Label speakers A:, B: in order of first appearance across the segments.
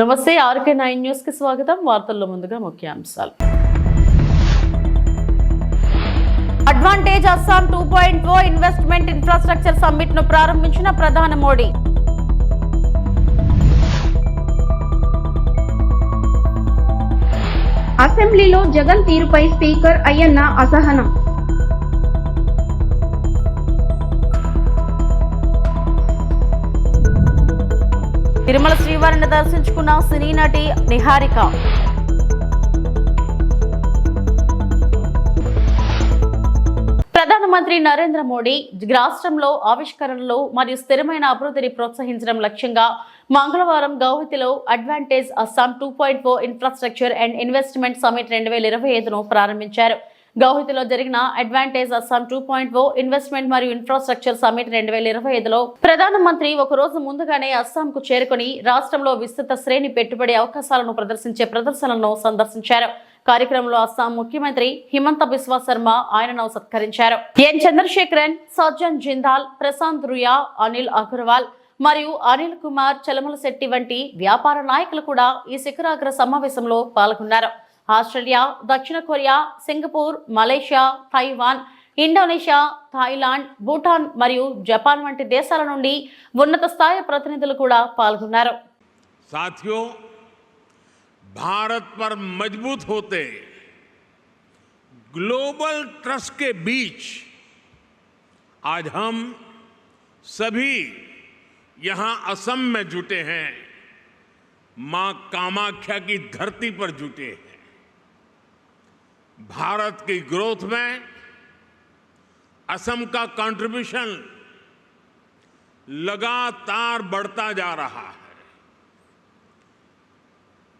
A: నమస్తే RK nine న్యూస్కి స్వాగతం. వార్తల్లో ముందుగా ముఖ్యాంశాలు. Advantage Assam two point four investment infrastructure సమ్మిట్ను ప్రారంభించిన ప్రధాని మోడీ.
B: అసెంబ్లీలో జగన్ తీరుపై స్పీకర్ అయ్యన్న అసహనం.
A: తిరుమల శ్రీవారిని దర్శించుకున్న సినీ నటి నిహారిక. ప్రధానమంత్రి నరేంద్ర మోడీ రాష్ట్రంలో ఆవిష్కరణలు మరియు స్థిరమైన అభివృద్ధిని ప్రోత్సహించడం లక్ష్యంగా మంగళవారం గౌహతిలో advantage Assam two point four infrastructure and investment summit రెండు వేల ఇరవై ఐదును ప్రారంభించారు. గౌహతిలో జరిగిన advantage Assam two point O investment మరియు ఇన్ఫ్రాస్ట్రక్చర్ సమిట్ రెండు వేల ఇరవై ఐదులో ప్రధానమంత్రి ఒక రోజు ముందుగానే అస్సాంకు చేరుకుని రాష్ట్రంలో విస్తృత శ్రేణి పెట్టుబడి అవకాశాలను ప్రదర్శించే ప్రదర్శనలను సందర్శించారు. కార్యక్రమంలో అస్సాం ముఖ్యమంత్రి హిమంత బిశ్వా శర్మ ఆయనను సత్కరించారు. ఎన్ చంద్రశేఖరన్ సజ్జన్ జిందాల్ ప్రశాంత్ రుయా అనిల్ అగర్వాల్ మరియు అనిల్ కుమార్ చలమలశెట్టి వంటి వ్యాపార నాయకులు కూడా ఈ శిఖరాగ్ర సమావేశంలో పాల్గొన్నారు. ఆస్ట్రేలియా దక్షిణ Korea Singapore Malaysia Taiwan Indonesia Thailand Bhutan మరియు జపాన్ వంటి దేశాల నుండి ఉన్నత స్థాయి ప్రతినిధులు కూడా పాల్గొన్నారు
C: साथियों भारत पर मजबूत होते ग्लोबल ट्रस्ट के बीच आज हम सभी यहां असम में जुटे हैं मां कामाख्या की धरती पर जुटे हैं भारत की ग्रोथ में असम का कंट्रीब्यूशन लगातार बढ़ता जा रहा है।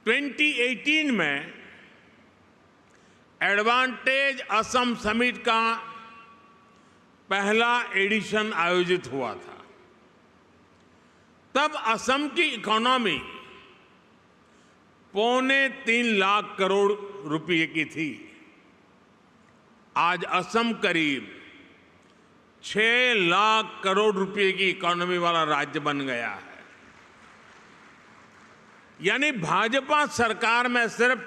C: 2018 में एडवांटेज असम समिट का पहला एडिशन आयोजित हुआ था। तब असम की इकोनॉमी पौने तीन लाख करोड़ रुपए की थी। आज असम करीब छह लाख करोड़ रुपए की इकोनॉमी वाला राज्य बन गया है। यानी भाजपा सरकार में सिर्फ़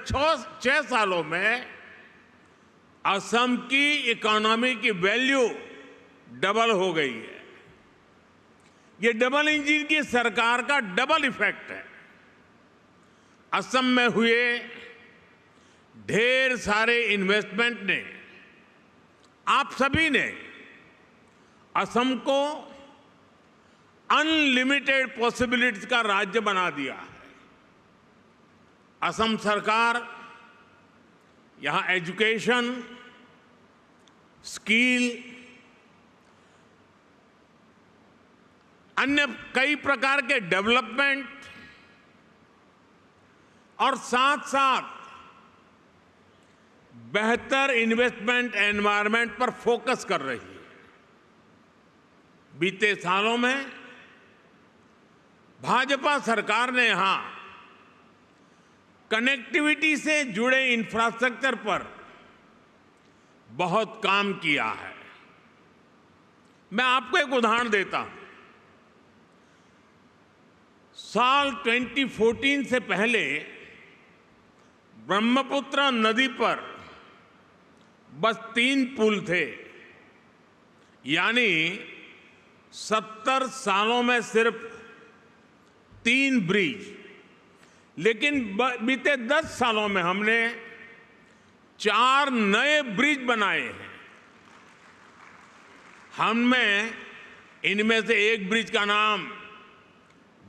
C: छह सालों में असम की इकोनॉमी की वैल्यू डबल हो गई है। ये डबल इंजन की सरकार का डबल इफ़ेक्ट है। असम में हुए ढेर सारे इन्वेस्टमेंट ने आप सभी ने असम को अनलिमिटेड पॉसिबिलिटीज का राज्य बना दिया है। असम सरकार, यहाँ एजुकेशन स्किल अन्य कई प्रकार के डेवलपमेंट और साथ साथ बेहतर इन्वेस्टमेंट एनवायरनमेंट पर फोकस कर रही है। बीते सालों में भाजपा सरकार ने यहाँ कनेक्टिविटी से जुड़े इंफ्रास्ट्रक्चर पर बहुत काम किया है। मैं आपको एक उदाहरण देता हूँ। साल 2014 से पहले ब्रह्मपुत्र नदी पर बस तीन पुल थे। यानी सत्तर सालों में सिर्फ़ तीन ब्रिज। लेकिन बीते दस सालों में हमने चार नए ब्रिज बनाए हैं। हममें इनमें से एक ब्रिज का नाम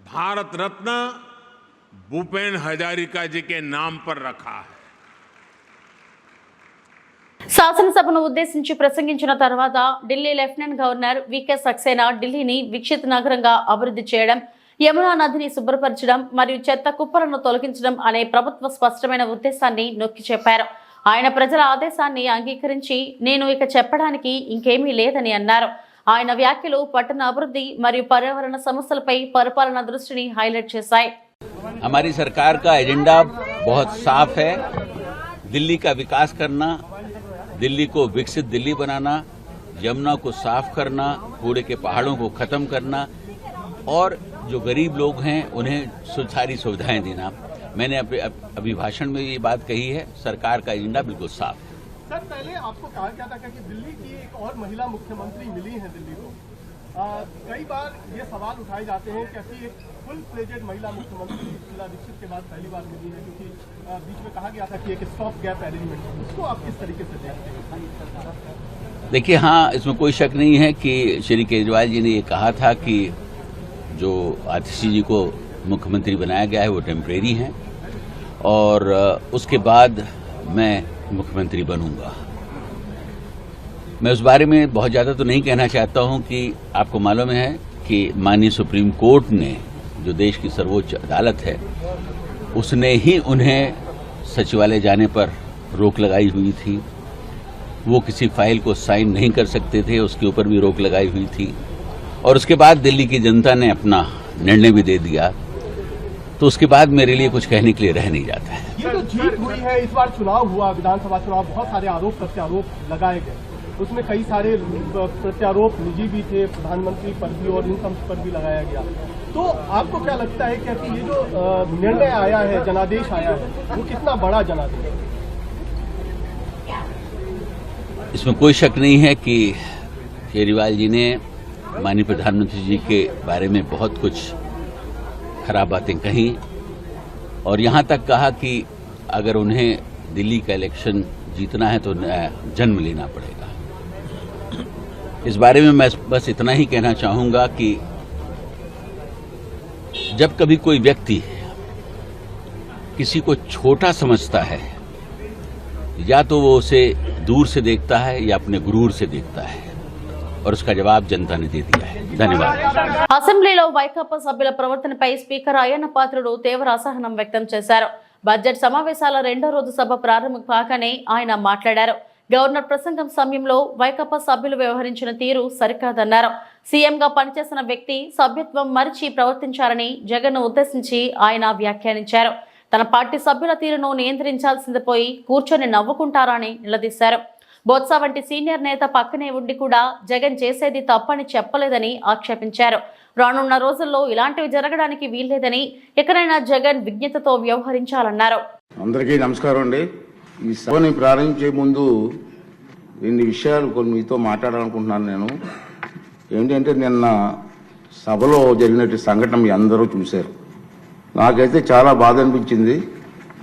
C: भारत रत्न भूपेन हजारिका जी के नाम पर रखा है।
A: శాసనసభను ఉద్దేశించి ప్రసంగించిన తర్వాత Delhi lieutenant governor VK Saxena ఢిల్లీని విక్షిత్ నగరంగా అభివృద్ధి చేయడం యమునా నదిని శుభ్రపరచడం మరియు చెత్త కుప్పలను తొలగించడం అనే ప్రభుత్వ స్పష్టమైన ఉద్దేశాన్ని నొక్కి చెప్పారు ఆయన ప్రజల ఆదేశాన్ని అంగీకరించి నేను ఇక చెప్పడానికి ఇంకేమీ లేదని అన్నారు ఆయన వ్యాఖ్యలు పట్టణ అభివృద్ధి మరియు పర్యావరణ సమస్యలపై పరిపాలన దృష్టిని హైలైట్ చేశాయి
D: हमारी सरकार का एजेंडा बहुत साफ है दिल्ली का विकास करना दिल्ली को विकसित दिल्ली बनाना, यमुना को साफ़ करना, कूड़े के पहाड़ों को खत्म करना, और जो गरीब लोग हैं, उन्हें सुधारी सुविधाएँ देना। मैंने अपने अप- अभिभाषण में ये बात कही है, सरकार का एजेंडा बिल्कुल साफ़
E: सर, पहले आपको कहा गया था कि दिल्ली की एक और महिला मुख्यमंत्री मिली है दिल्ली को। कई बार ये सवाल उठाए जाते हैं कि कि एक फुल फ्लेजेड महिला मुख्यमंत्री शीला दीक्षित के बाद पहली बार मिली है, क्योंकि बीच में कहा गया था कि एक स्टॉप गैप अरेंजमेंट उसको आप किस तरीके से देखते हैं?
D: देखिए हाँ इसमें कोई शक नहीं है कि श्री केजरीवाल जी ने ये कहा था कि जो आतिशी जी को मुख्यमंत्री बनाया गया है, वो टेम्परेरी हैं और उसके बाद मैं मुख्यमंत्री बनूँगा। मैं उस बारे में बहुत ज़्यादा तो नहीं कहना चाहता हूँ कि आपको मालूम है कि माननीय सुप्रीम कोर्ट ने, जो देश की सर्वोच्च अदालत है, उसने ही उन्हें सचिवालय जाने पर रोक लगाई हुई थी। वो किसी फ़ाइल को साइन नहीं कर सकते थे, उसके ऊपर भी रोक लगाई हुई थी। और उसके बाद दिल्ली की जनता ने अपना निर्णय भी दे दिया। तो उसके बाद मेरे लिए कुछ कहने के लिए रह नहीं जाता है।
E: ये जो जीत हुई है। इस बार चुनाव हुआ, विधानसभा चुनाव, बहुत सारे आरोप, प्रत्यारोप लगाए गए। उसमें कई सारे प्रत्यारोप निजी भी थे, प्रधानमंत्री पर भी और इनकम पर भी लगाया गया। तो आपको क्या लगता है कि ये जो निर्णय आया है, जनादेश आया है, वो कितना बड़ा जनादेश
D: इसमें कोई शक नहीं है कि केजरीवाल जी ने माननीय प्रधानमंत्री जी के बारे में बहुत कुछ खराब बातें कही और यहाँ तक कहा कि अगर उन्हें दिल्ली का इलेक्शन जीतना है तो जन्म लेना पड़ेगा। इस बारे में मैं बस इतना ही कहना चाहूंगा कि जब कभी कोई व्यक्ति किसी को छोटा समझता है या तो वो उसे दूर से देखता है या अपने गुरूर से देखता है और उसका जवाब जनता ने दे दिया है धन्यवाद
A: అసెంబ్లీలో వైకాపా సభ్యుల ప్రవర్తనపై స్పీకర్ అయ్యన్న పాత్రుడు తీవ్ర అసహనం వ్యక్తం చేశారు బడ్జెట్ సమావేశాల రెండో రోజు సభ ప్రారంభం కాగానే ఆయన మాట్లాడారు గవర్నర్ ప్రసంగం సమయంలో వైకాపా సభ్యులు వ్యవహరించిన తీరు సరికాదన్నారు. సీఎంగా పనిచేసిన వ్యక్తి సభ్యత్వం మరిచి ప్రవర్తించారని జగన్ ఉద్దేశించి ఆయన వ్యాఖ్యానించారు. తన పార్టీ సభ్యుల తీరును నియంత్రించాల్సింది పోయి కూర్చొని నవ్వుకుంటారని నిలదీశారు. బొత్స వంటి సీనియర్ నేత పక్కనే ఉండి కూడా జగన్ చేసేది తప్పని చెప్పలేదని ఆక్షేపించారు. రానున్న రోజుల్లో ఇలాంటివి జరగడానికి వీల్లేదని ఎక్కడైనా జగన్ విజ్ఞతతో వ్యవహరించాలన్నారు.
F: అందరికీ నమస్కారం అండి. ఈ సభని ప్రారంభించే ముందు రెండు విషయాలు కొన్ని మీతో మాట్లాడాలనుకుంటున్నాను నేను. ఏంటంటే నిన్న సభలో జరిగినట్టు సంఘటన మీ అందరూ చూశారు. నాకైతే చాలా బాధ అనిపించింది.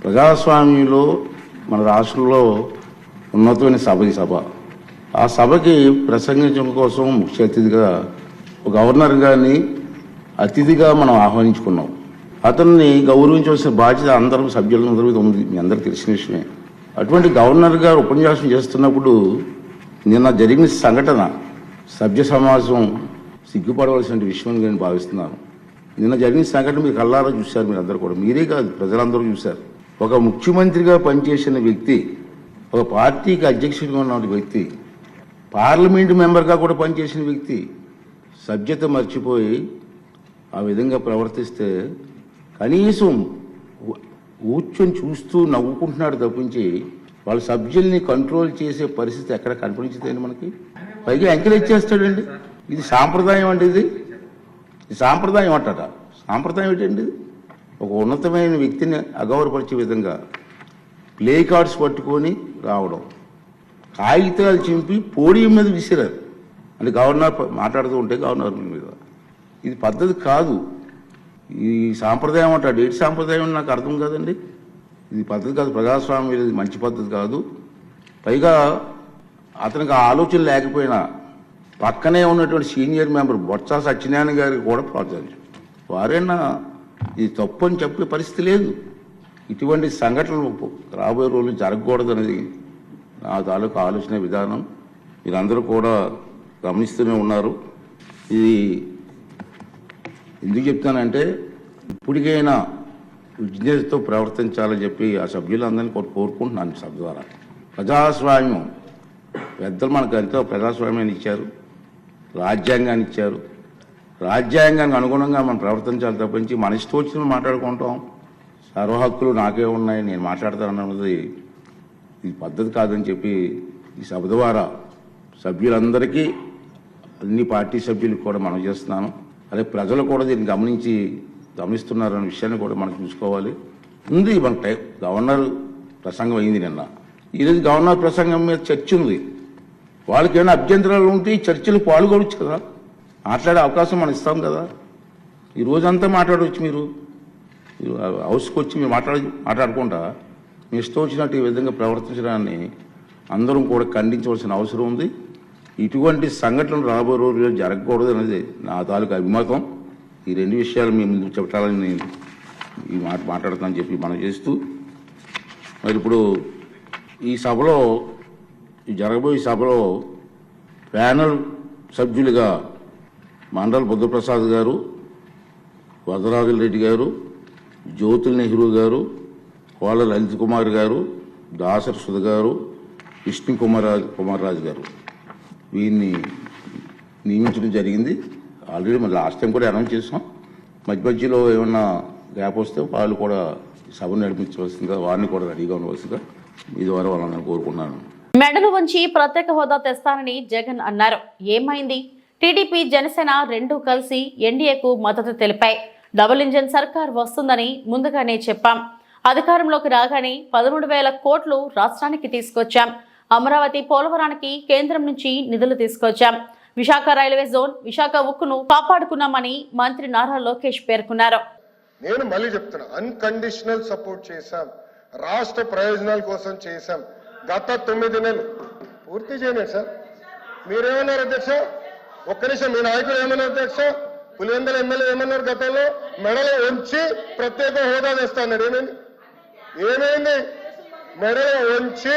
F: ప్రజాస్వామ్యంలో మన రాష్ట్రంలో ఉన్నతమైన సభ ఈ సభ. ఆ సభకి ప్రసంగించడం కోసం ముఖ్య అతిథిగా ఒక గవర్నర్ గారిని అతిథిగా మనం ఆహ్వానించుకున్నాం. అతన్ని గౌరవించవలసిన బాధ్యత అందరం సభ్యులందరి మీద ఉంది. మీ అందరికీ తెలిసిన విషయమే. అటువంటి గవర్నర్ గారు ఉపన్యాసం చేస్తున్నప్పుడు నిన్న జరిగిన సంఘటన సభ్య సమాజం సిగ్గుపడవలసిన విషయం అని నేను భావిస్తున్నాను. నిన్న జరిగిన సంఘటన మీరు కళ్ళారా చూశారు మీరు అందరూ కూడా. మీరే కాదు ప్రజలందరూ చూశారు. ఒక ముఖ్యమంత్రిగా పనిచేసిన వ్యక్తి ఒక పార్టీకి అధ్యక్షుడిగా ఉన్న వ్యక్తి పార్లమెంటు మెంబర్గా కూడా పనిచేసిన వ్యక్తి సభ్యత మర్చిపోయి ఆ విధంగా ప్రవర్తిస్తే కనీసం కూర్చొని చూస్తూ నవ్వుకుంటున్నాడు తప్పించి వాళ్ళ సభ్యుల్ని కంట్రోల్ చేసే పరిస్థితి ఎక్కడ కనిపించదండి మనకి. పైగా ఎంకరేజ్ చేస్తాడండి. ఇది సాంప్రదాయం అండి ఇది. సాంప్రదాయం అంటారా? సాంప్రదాయం ఏంటండి ఒక ఉన్నతమైన వ్యక్తిని అగౌరవపరిచే విధంగా ప్లే కార్డ్స్ పట్టుకొని రావడం. కాగితాలు చింపి పోడియం మీద విసిరారు. అంటే గవర్నర్ మాట్లాడుతూ ఉంటే గవర్నర్ మీద. ఇది పద్ధతి కాదు. ఈ సాంప్రదాయం అంటాడు డేట్ సాంప్రదాయం నాకు అర్థం కాదండి. ఇది పద్ధతి కాదు ప్రజాస్వామ్యం ఇది మంచి పద్ధతి కాదు. పైగా అతనికి ఆలోచన లేకపోయినా పక్కనే ఉన్నటువంటి సీనియర్ మెంబర్ బొత్స సత్యనారాయణ గారికి కూడా ప్రోత్సహించారు వారైనా ఇది తప్పు అని చెప్పే పరిస్థితి లేదు. ఇటువంటి సంఘటనలు రాబోయే రోజులు జరగకూడదు అనేది నా తాలూకు ఆలోచన విధానం. మీరందరూ కూడా గమనిస్తూనే ఉన్నారు. ఇది ఎందుకు చెప్తానంటే ఇప్పటికైనా విజ్ఞతతో ప్రవర్తించాలని చెప్పి ఆ సభ్యులందరినీ కూడా కోరుకుంటున్నాను సభ ద్వారా. ప్రజాస్వామ్యం పెద్దలు మనకు ఎంతో ప్రజాస్వామ్యాన్ని ఇచ్చారు రాజ్యాంగాన్ని ఇచ్చారు. రాజ్యాంగానికి అనుగుణంగా మనం ప్రవర్తించాలి తప్పించి మన ఇష్టం వచ్చిన మాట్లాడుకుంటాం. సర్వహక్కులు నాకే ఉన్నాయి నేను మాట్లాడతాను అన్నది ఇది పద్ధతి కాదని చెప్పి ఈ సభ ద్వారా సభ్యులందరికీ అన్ని పార్టీ సభ్యులకు కూడా మనం చేస్తున్నాను. అదే ప్రజలు కూడా దీన్ని గమనించి గమనిస్తున్నారనే విషయాన్ని కూడా మనం చూసుకోవాలి. ఉంది మన టైం గవర్నర్ ప్రసంగం అయింది నిన్న. ఈరోజు గవర్నర్ ప్రసంగం మీద చర్చ ఉంది. వాళ్ళకి ఏమైనా అభ్యంతరాలు ఉంటే ఈ చర్చలు పాల్గొనవచ్చు కదా. మాట్లాడే అవకాశం మనం ఇస్తాం కదా. ఈ రోజంతా మాట్లాడవచ్చు మీరు. మీరు హౌస్కి వచ్చి మీరు మాట్లాడ మాట్లాడకుండా మీ ఇష్టం వచ్చినట్టు ఈ విధంగా ప్రవర్తించడాన్ని అందరం కూడా ఖండించవలసిన అవసరం ఉంది. ఇటువంటి సంఘటనలు రాబోయే రోజుల్లో జరగకూడదు అనేది నా తాలూకు అభిమతం. ఈ రెండు విషయాలు మీ ముందు చెప్పాలని నేను ఈ మాట మాట్లాడతానని చెప్పి మనం చేస్తూ మరి ఇప్పుడు ఈ సభలో ఈ జరగబోయే సభలో ప్యానల్ సభ్యులుగా మండల్ బుద్ధప్రసాద్ గారు వరదరాజుల రెడ్డి గారు జ్యోతుల్ నెహ్రూ గారు కోళ్ళ లలిత్ కుమార్ గారు దాసర్ సుధ గారు విష్ణు కుమార్ కుమార్ రాజు గారు. వీరిని నియమించడం జరిగింది. ఆల్రెడీ మరి లాస్ట్ టైం కూడా అనౌన్స్ చేసాం మధ్య మధ్యలో ఏమన్నా గ్యాప్ వస్తే వాళ్ళు కూడా సభను నడిపించవలసిందిగా వారిని కూడా రెడీగా ఉండవలసిందిగా మీ ద్వారా వాళ్ళని కోరుకున్నాను
A: మెడలు వంచి ప్రత్యేక హోదా తెస్తానని జగన్ అన్నారు. ఏమైంది? టీడీపీ జనసేన రెండు కలిసి ఎన్డీఏకు మద్దతు తెలిపాయి. డబుల్ ఇంజన్ సర్కార్ వస్తుందని ముందుగానే చెప్పాం. అధికారంలోకి రాగానే పదమూడు వేల కోట్లు రాష్ట్రానికి తీసుకొచ్చాం. అమరావతి పోలవరానికి కేంద్రం నుంచి నిధులు తీసుకొచ్చాం. విశాఖ రైల్వే జోన్ విశాఖ ఉక్కును కాపాడుకున్నామని మంత్రి నారా లోకేష్ పేర్కొన్నారు.
G: నేను మళ్ళీ చెప్తున్నా అన్కండిషనల్ సపోర్ట్ చేశాం. రాష్ట్ర ప్రయోజనాల కోసం చేశాం. గత తొమ్మిది నెలలు. పూర్తి చేయలేదు సార్. మీరేమన్నారు అధ్యక్ష? ఒక్క నిమిషం మీ నాయకులు ఏమన్నారు అధ్యక్ష? పులివెందల ఎమ్మెల్యే ఏమన్నారు గతంలో? మెడలో ఉంచి ప్రత్యేక హోదా తెస్తాన్నాడు ఏమైంది? ఏమైంది? మెడలో ఉంచి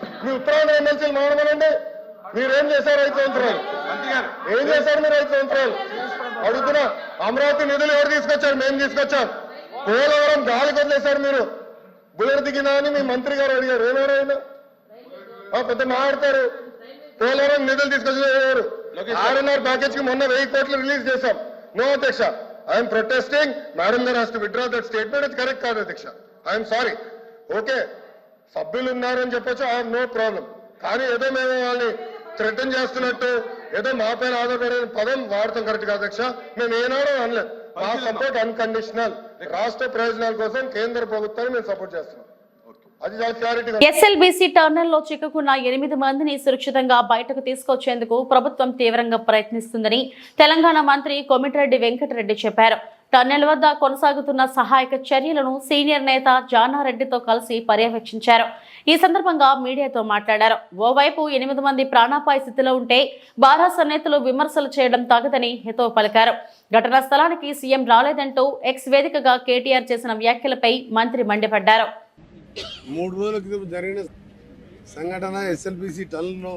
G: మీ ఉత్తరాంధ్ర ఎమ్మెల్సీలు మాట్లాడమనండి మీరేం చేశారు ఐదు సంవత్సరాలు ఏం చేశారు మీరు ఐదు సంవత్సరాలు అడుగుతున్నా అమరావతి నిధులు ఎవరు తీసుకొచ్చారు? మేము తీసుకొచ్చాం. పోలవరం గాలి వదిలేశారు మీరు. బుల్లెట్ దిగినా అని మీ మంత్రి గారు అడిగారు. ఏమన్నారు ఆయన పెద్ద మాట్లాడతారు. పోలవరం నిధులు తీసుకొచ్చారు ఆర్ఎన్ఆర్ ప్యాకేజ్కి మొన్న వెయ్యి కోట్లు రిలీజ్ చేశాం. నో అధ్యక్ష. ఐఎమ్ ప్రొటెస్టింగ్ మేడం గారు has to withdraw that statement correct కాదు అధ్యక్ష. ఐఎమ్ సారీ ఓకే సభ్యులు ఉన్నారని చెప్పొచ్చు ఐ నో ప్రాబ్లం కానీ ఏదో మేము వాళ్ళని థ్రెటన్ చేస్తున్నట్టు ఏదో మా పైన ఆధారపడే పదం వాడతాం కరెక్ట్ కాదు అధ్యక్ష? మేము ఏనాడో అనలేదు మా సపోర్ట్ అన్కండిషనల్ రాష్ట్ర ప్రయోజనాల కోసం కేంద్ర ప్రభుత్వాన్ని మేము సపోర్ట్ చేస్తున్నాం. అది చాలా క్లారిటీ
A: ఎస్ఎల్బీసీ టర్నల్లో చిక్కుకున్న ఎనిమిది మందిని సురక్షితంగా బయటకు తీసుకొచ్చేందుకు ప్రభుత్వం తీవ్రంగా ప్రయత్నిస్తుందని తెలంగాణ మంత్రి కోమిటిరెడ్డి వెంకటరెడ్డి చెప్పారు. టన్నెల్ వద్ద కొనసాగుతున్న సహాయక చర్యలను సీనియర్ నేత జానారెడ్డితో కలిసి పర్యవేక్షించారు. ఈ సందర్భంగా మీడియాతో మాట్లాడారు. ఓవైపు ఎనిమిది మంది ప్రాణాపాయ స్థితిలో ఉంటే బారాస నేతలు విమర్శలు చేయడం తగదని హితవు పలికారు. ఘటనా స్థలానికి సీఎం రాలేదంటూ ఎక్స్ వేదికగా కేటీఆర్ చేసిన వ్యాఖ్యలపై మంత్రి మండిపడ్డారు.
H: మూడు రోజుల క్రితం జరిగిన సంఘటన ఎస్ఎల్బిసి టన్లో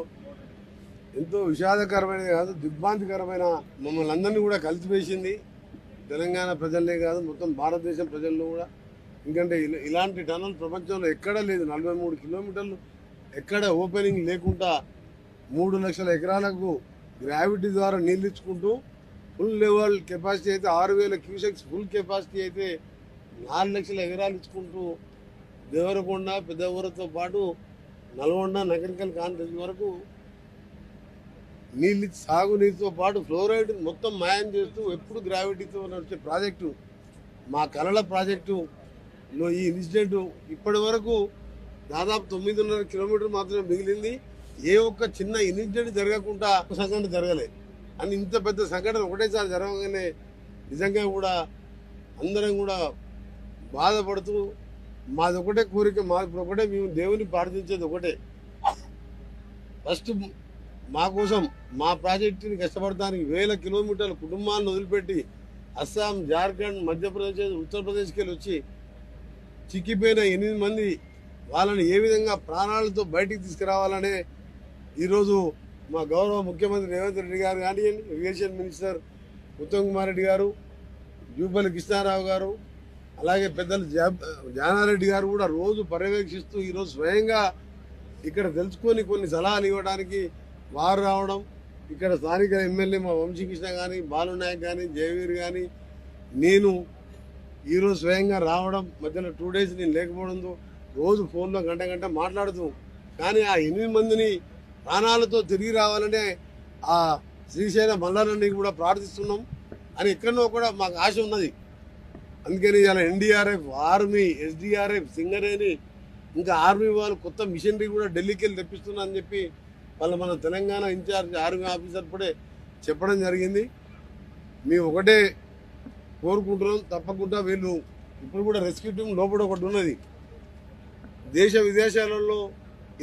H: ఎంతో విషాదకరమైనది కాదు దిగ్భాంతికరమైన మమ్మల్ని అందరినీ కూడా కలిసివేసింది. తెలంగాణ ప్రజలే కాదు మొత్తం భారతదేశం ప్రజల్లో కూడా. ఎందుకంటే ఇలా- ఇలాంటి టన్నులు ప్రపంచంలో ఎక్కడా లేదు. నలభై మూడు కిలోమీటర్లు ఎక్కడ ఓపెనింగ్ లేకుండా మూడు లక్షల ఎకరాలకు గ్రావిటీ ద్వారా నీళ్ళు ఇచ్చుకుంటూ ఫుల్ లెవెల్ కెపాసిటీ అయితే ఆరు వేల క్యూసెక్స్ ఫుల్ కెపాసిటీ అయితే నాలుగు లక్షల ఎకరాలు ఇచ్చుకుంటూ దేవరకొండ పెద్ద పాటు నల్గొండ నగరికల్ కాంతి వరకు నీళ్ళు సాగునీరుతో పాటు ఫ్లోరైడ్ మొత్తం మాయం చేస్తూ ఎప్పుడు గ్రావిటీతో నడిచే ప్రాజెక్టు మా కలల ప్రాజెక్టులో ఈ ఇన్సిడెంట్ ఇప్పటి వరకు దాదాపు తొమ్మిదిన్నర కిలోమీటర్ మాత్రమే మిగిలింది. ఏ ఒక్క చిన్న ఇన్సిడెంట్ జరగకుండా సంఘటన జరగలేదు అని ఇంత పెద్ద సంఘటన ఒకటేసారి జరగగానే నిజంగా కూడా అందరం కూడా బాధపడుతూ మాది ఒకటే కోరిక మాది ఇప్పుడు ఒకటే మేము దేవుని ప్రార్థించేది ఒకటే. ఫస్ట్ మా కోసం మా ప్రాజెక్టుని కష్టపడటానికి వేల కిలోమీటర్ల కుటుంబాలను వదిలిపెట్టి అస్సాం జార్ఖండ్ మధ్యప్రదేశ్ ఉత్తరప్రదేశ్కి వెళ్ళి వచ్చి చిక్కిపోయిన ఎనిమిది మంది వాళ్ళని ఏ విధంగా ప్రాణాలతో బయటికి తీసుకురావాలనే ఈరోజు మా గౌరవ ముఖ్యమంత్రి రేవంత్ రెడ్డి గారు కానివ్వండి ఇరిగేషన్ మినిస్టర్ ఉత్తమ్ కుమార్ రెడ్డి గారు జూపల్లి కృష్ణారావు గారు అలాగే పెద్దలు జానారెడ్డి గారు కూడా రోజు పర్యవేక్షిస్తూ ఈరోజు స్వయంగా ఇక్కడ తెలుసుకొని కొన్ని సలహాలు ఇవ్వడానికి వారు రావడం ఇక్కడ స్థానిక ఎమ్మెల్యే మా వంశీకృష్ణ కానీ బాలునాయక్ కానీ జయవీర్ కానీ నేను ఈరోజు స్వయంగా రావడం మధ్యలో టూ డేస్ నేను లేకపోవడంతో రోజు ఫోన్లో గంట గంట మాట్లాడుతూ కానీ ఆ ఎనిమిది మందిని ప్రాణాలతో తిరిగి రావాలనే ఆ శ్రీశైల మల్లారెడ్డి కూడా ప్రార్థిస్తున్నాం. అని ఎక్కడో కూడా మాకు ఆశ ఉన్నది. అందుకని ఇలా ఎన్డీఆర్ఎఫ్ ఆర్మీ ఎస్డీఆర్ఎఫ్ సింగరేణి ఇంకా ఆర్మీ వాళ్ళు కొత్త మిషనరీ కూడా ఢిల్లీకి వెళ్ళి తెప్పిస్తున్నా అని చెప్పి వాళ్ళు మన తెలంగాణ ఇన్ఛార్జ్ ఆర్మీ ఆఫీసర్ ఇప్పుడే చెప్పడం జరిగింది. మేము ఒకటే కోరుకుంటున్నాం తప్పకుండా వీళ్ళు ఇప్పుడు కూడా రెస్క్యూ టీం లోపల ఒకటి ఉన్నది. దేశ విదేశాలలో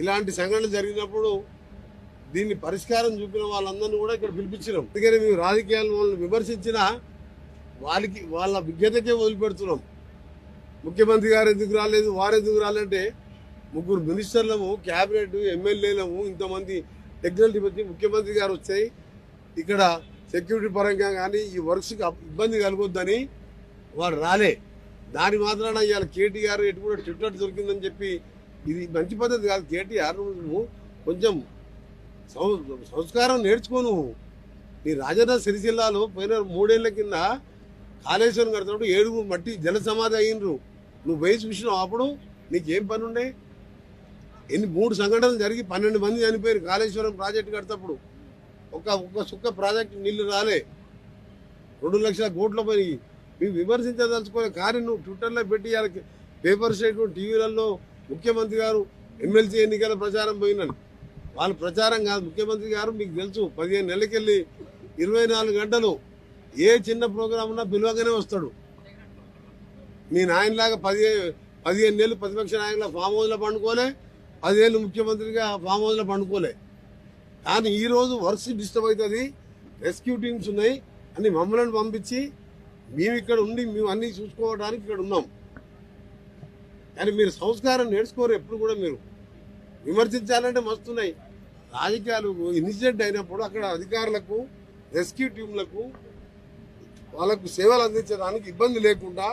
H: ఇలాంటి సంఘటనలు జరిగినప్పుడు దీన్ని పరిష్కారం చూపిన వాళ్ళందరినీ కూడా ఇక్కడ పిలిపించినాం. అందుకని మేము రాజకీయాలను వాళ్ళని విమర్శించినా వాళ్ళకి వాళ్ళ విజ్ఞతకే వదిలిపెడుతున్నాం. ముఖ్యమంత్రి గారు ఎందుకు రాలేదు వారు ఎందుకు రాలంటే ముగ్గురు మినిస్టర్లము క్యాబినెట్ ఎమ్మెల్యేలము ఇంతమంది టెక్నాలజీ వచ్చి ముఖ్యమంత్రి గారు వచ్చాయి. ఇక్కడ సెక్యూరిటీ పరంగా కానీ ఈ వర్క్స్కి ఇబ్బంది కలగొద్దని వారు రాలే. దాని మాత్రాన ఇవాళ కేటీఆర్ ఎటు కూడా ట్విట్టర్ దొరికిందని చెప్పి ఇది మంచి పద్ధతి కాదు. కేటీఆర్ నువ్వు కొంచెం సం- సంస్కారం నేర్చుకో నువ్వు నీ రాజన్న సిరిసిల్లాలో పోయిన మూడేళ్ళ కింద కాళేశ్వరం కడుతున్నప్పుడు ఏడుగురు మట్టి జల సమాధి అయ్యిండ్రు నువ్వు వయసు చూసినావు అప్పుడు నీకేం పని ఉండే ఎన్ని మూడు సంఘటనలు జరిగి పన్నెండు మంది చనిపోయారు. కాళేశ్వరం ప్రాజెక్టు కడతప్పుడు ఒక ఒక్క సుక్క ప్రాజెక్టు నీళ్ళు రాలే. రెండు లక్షల కోట్ల పోయి మేము విమర్శించదలుచుకోలే కానీ నువ్వు ట్విట్టర్లో పెట్టి వాళ్ళకి పేపర్ స్టేట్మెంట్ టీవీలలో ముఖ్యమంత్రి గారు ఎమ్మెల్సీ ఎన్నికల ప్రచారం పోయినాను వాళ్ళ ప్రచారం కాదు. ముఖ్యమంత్రి గారు మీకు తెలుసు పదిహేను నెలలకెళ్ళి ఇరవై నాలుగు గంటలు ఏ చిన్న ప్రోగ్రాం ఉన్నా పిలువగానే వస్తాడు. మీ నాయనలాగా పదిహేను పదిహేను నెలలు ప్రతిపక్ష నాయకుల ఫామ్ హౌస్లో పండుకోలే. పదేళ్ళు ముఖ్యమంత్రిగా ఫామ్ హౌస్లో పండుకోలే. కానీ ఈరోజు వర్క్స్ డిస్టర్బ్ అవుతుంది రెస్క్యూ టీమ్స్ ఉన్నాయి అని మమ్మల్ని పంపించి మేము ఇక్కడ ఉండి మేము అన్నీ చూసుకోవడానికి ఇక్కడ ఉన్నాం. కానీ మీరు సంస్కారం నేర్చుకోరు ఎప్పుడు కూడా మీరు. విమర్శించాలంటే మస్తున్నాయి రాజకీయాలు ఇన్సిడెంట్ అయినప్పుడు అక్కడ అధికారులకు రెస్క్యూ టీంలకు వాళ్ళకు సేవలు అందించడానికి ఇబ్బంది లేకుండా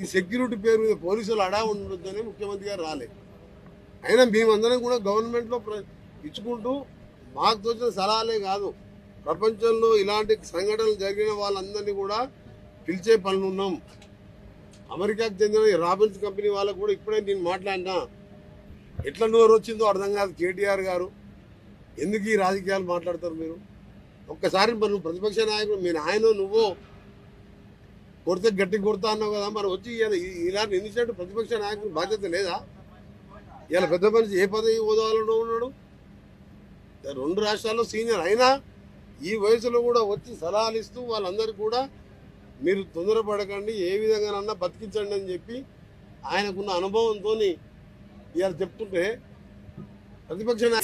H: ఈ సెక్యూరిటీ పేరు మీద పోలీసులు అడా ఉండొద్దని ముఖ్యమంత్రి గారు రాలేదు అయినా మేమందరం కూడా గవర్నమెంట్లో ఇచ్చుకుంటూ మాకు తోచిన సలహాలే కాదు. ప్రపంచంలో ఇలాంటి సంఘటనలు జరిగిన వాళ్ళందరినీ కూడా పిలిచే పనులు ఉన్నాం. అమెరికాకు చెందిన రాబిన్స్ కంపెనీ వాళ్ళకు కూడా ఇప్పుడే నేను మాట్లాడినా. ఎట్లా నోరు వచ్చిందో అర్థం కాదు కేటీఆర్ గారు. ఎందుకు ఈ రాజకీయాలు మాట్లాడతారు మీరు? ఒక్కసారి మరి నువ్వు ప్రతిపక్ష నాయకుడు మీ నాయన నువ్వు కొడితే గట్టి కొడతా అన్నావు కదా మరి వచ్చి ఇలా ఈ- ఇలాంటి ప్రతిపక్ష నాయకుడు బాధ్యత లేదా? ఇలా పెద్ద మనిషి ఏ పదవి హోదాలో ఉన్నాడు? రెండు రాష్ట్రాల్లో సీనియర్. అయినా ఈ వయసులో కూడా వచ్చి సలహాలు ఇస్తూ వాళ్ళందరూ కూడా మీరు తొందరపడకండి ఏ విధంగానన్నా బతికించండి అని చెప్పి ఆయనకున్న అనుభవంతో ఇలా చెప్తుంటే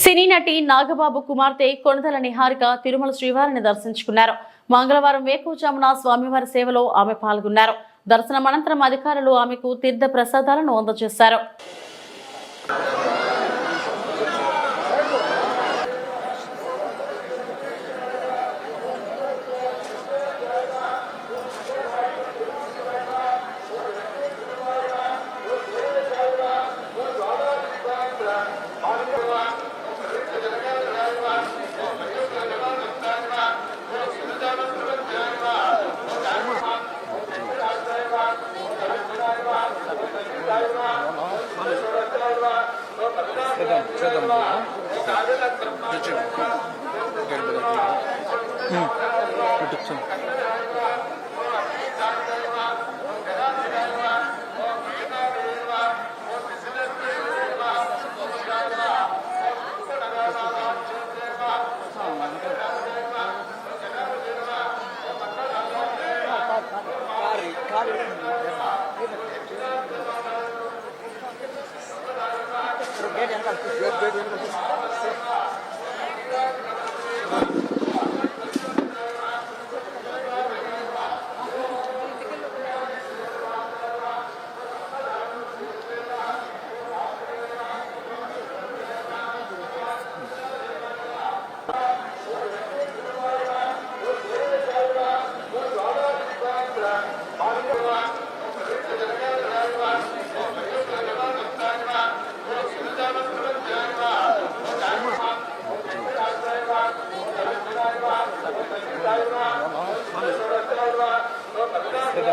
A: సినీ నటి నాగబాబు కుమార్తె కొనతల నిహారిక తిరుమల శ్రీవారిని దర్శించుకున్నారు. మంగళవారం వేకువజామున స్వామివారి సేవలో ఆమె పాల్గొన్నారు. దర్శనం అనంతరం అధికారులు ఆమెకు తీర్థ ప్రసాదాలను అందజేశారు. Thank you.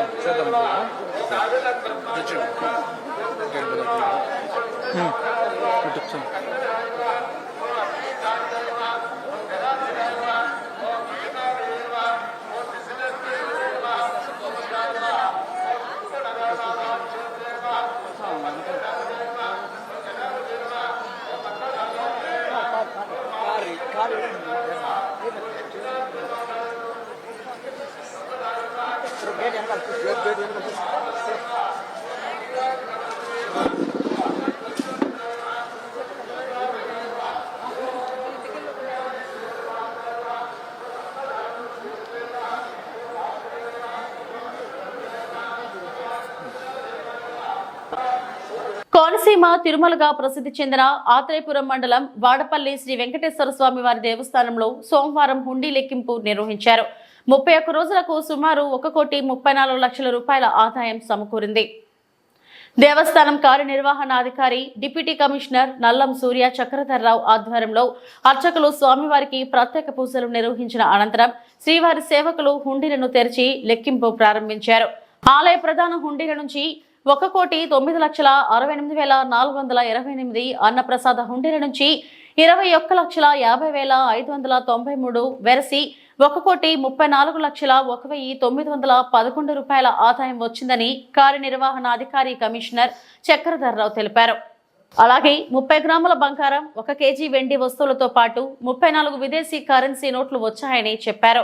A: చూద్దాం. కోనసీమ తిరుమలగా ప్రసిద్ధి చెందిన ఆత్రేయపురం మండలం వాడపల్లి శ్రీ వెంకటేశ్వర స్వామి వారి దేవస్థానంలో సోమవారం హుండీ లెక్కింపు నిర్వహించారు. ముప్పై ఒక్క రోజులకు సుమారు ఒక కోటి ముప్పై నాలుగు లక్షల రూపాయల ఆదాయం సమకూరింది. దేవస్థానం కార్యనిర్వహణాధికారి డిప్యూటీ కమిషనర్ నల్లం సూర్య చక్రధర్రావు ఆధ్వర్యంలో అర్చకులు స్వామివారికి ప్రత్యేక పూజలు నిర్వహించిన అనంతరం శ్రీవారి సేవకులు హుండీలను తెరిచి లెక్కింపు ప్రారంభించారు. ఆలయ ప్రధాన హుండీల నుంచి ఒక కోటి తొమ్మిది లక్షల అరవై ఎనిమిది వేల నాలుగు వందల ఇరవై ఎనిమిది అన్నప్రసాద హుండీల నుంచి ఇరవై ఒక్క లక్షల యాభై వేల ఐదు వందల తొంభై మూడు వెరసి ఒక కోటి ముప్పై నాలుగు లక్షల ఒక వెయ్యి తొమ్మిది వందల పదకొండు రూపాయల ఆదాయం వచ్చిందని కార్యనిర్వహణాధికారి కమిషనర్ చక్రధర్రావు తెలిపారు. అలాగే ముప్పై గ్రాముల బంగారం ఒక కేజీ వెండి వస్తువులతో పాటు ముప్పై నాలుగు విదేశీ కరెన్సీ నోట్లు వచ్చాయని చెప్పారు.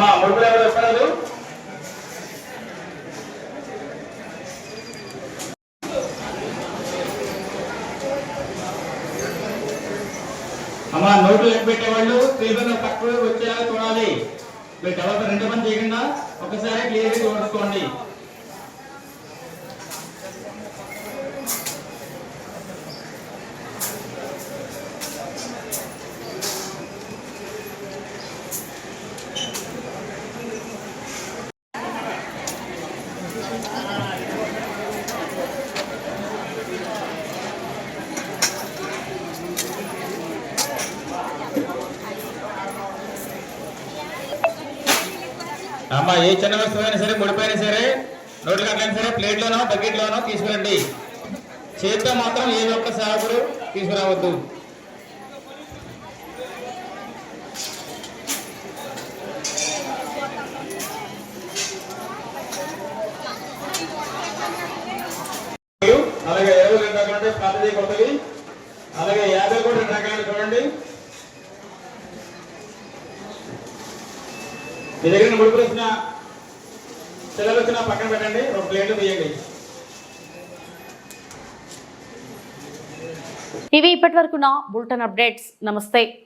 I: అమ్మా ముడుపులు ఎవరు చెప్పలేదు అమ్మా నోట్లు లెక్క పెట్టేవాళ్ళు తీవ్రంగా తక్కువ వచ్చేలా చూడాలి. మీరు తర్వాత రెండు మంది చేయకుండా ఒకసారి క్లియర్గా చూసుకోండి. అమ్మ ఏ చిన్న వస్తువైనా సరే ముడిపోయినా సరే నోట్లు కట్టైనా సరే ప్లేట్లోనో బకెట్లోనో తీసుకురండి. చేతితో మాత్రం ఏ ఒక్క సాగుడు తీసుకురావద్దు. అలాగే ఇరవై రెండు రకాలు పాతది కొత్తవి అలాగే యాభై కూడా రెండు రకాలు చూడండి. మీ దగ్గర ముడుపులు వచ్చిన పిల్లలు వచ్చిన పక్కన పెట్టండి ఒక ప్లేట్లు వేయండి
A: ఇవి ఇప్పటి వరకు నా బులెటిన్ అప్డేట్స్. నమస్తే.